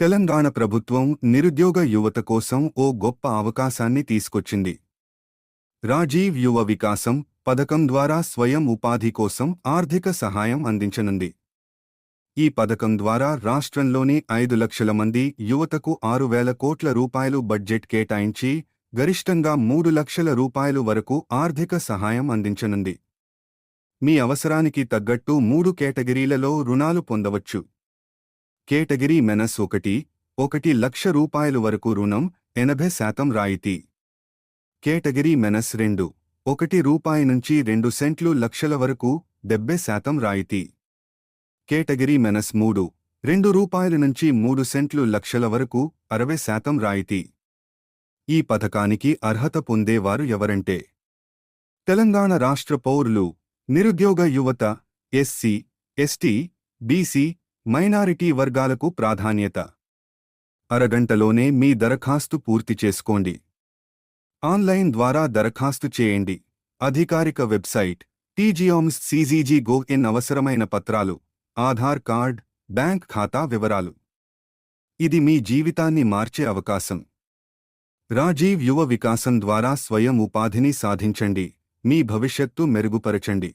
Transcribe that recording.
తెలంగాణ ప్రభుత్వం నిరుద్యోగ యువత కోసం ఓ గొప్ప అవకాశాన్ని తీసుకొచ్చింది. రాజీవ్ యువ వికాసం పథకం ద్వారా స్వయం ఉపాధి కోసం ఆర్థిక సహాయం అందించనుంది. ఈ పథకం ద్వారా రాష్ట్రంలోని ఐదు లక్షల మంది యువతకు ఆరు వేల కోట్ల రూపాయలు బడ్జెట్ కేటాయించి గరిష్టంగా మూడు లక్షల రూపాయలు వరకు ఆర్థిక సహాయం అందించనుంది. మీ అవసరానికి తగ్గట్టు మూడు కేటగిరీలలో రుణాలు పొందవచ్చు. కేటగిరీ మెనస్ ఒకటి ఒకటి లక్ష రూపాయలు వరకు రుణం ఎనభై శాతం రాయితీ. కేటగిరీ మెనస్ రెండు ఒకటి రూపాయి నుంచి రెండు సెంట్లు లక్షల వరకు డెబ్బై శాతం రాయితీ. కేటగిరీ మెనస్ మూడు రెండు రూపాయల నుంచి మూడు సెంట్లు లక్షల వరకు అరవై శాతం రాయితీ. ఈ పథకానికి అర్హత పొందేవారు ఎవరంటే? తెలంగాణ రాష్ట్ర పౌరులు నిరుద్యోగ యువత ఎస్సీ ఎస్టీ బీసీ మైనారిటీ వర్గాలకు ప్రాధాన్యత. అరగంటలోనే మీ దరఖాస్తు పూర్తి చేసుకోండి. ఆన్లైన్ ద్వారా దరఖాస్తు చేయండి. అధికారిక వెబ్సైట్ టీజీఆమ్స్ సీజీజీ గో ఇన్ అవసరమైన పత్రాలు ఆధార్ కార్డ్ బ్యాంక్ ఖాతా వివరాలు. ఇది మీ జీవితాన్ని మార్చే అవకాశం. రాజీవ్ యువ వికాసం ద్వారా స్వయం ఉపాధిని సాధించండి. మీ భవిష్యత్తు మెరుగుపరచండి.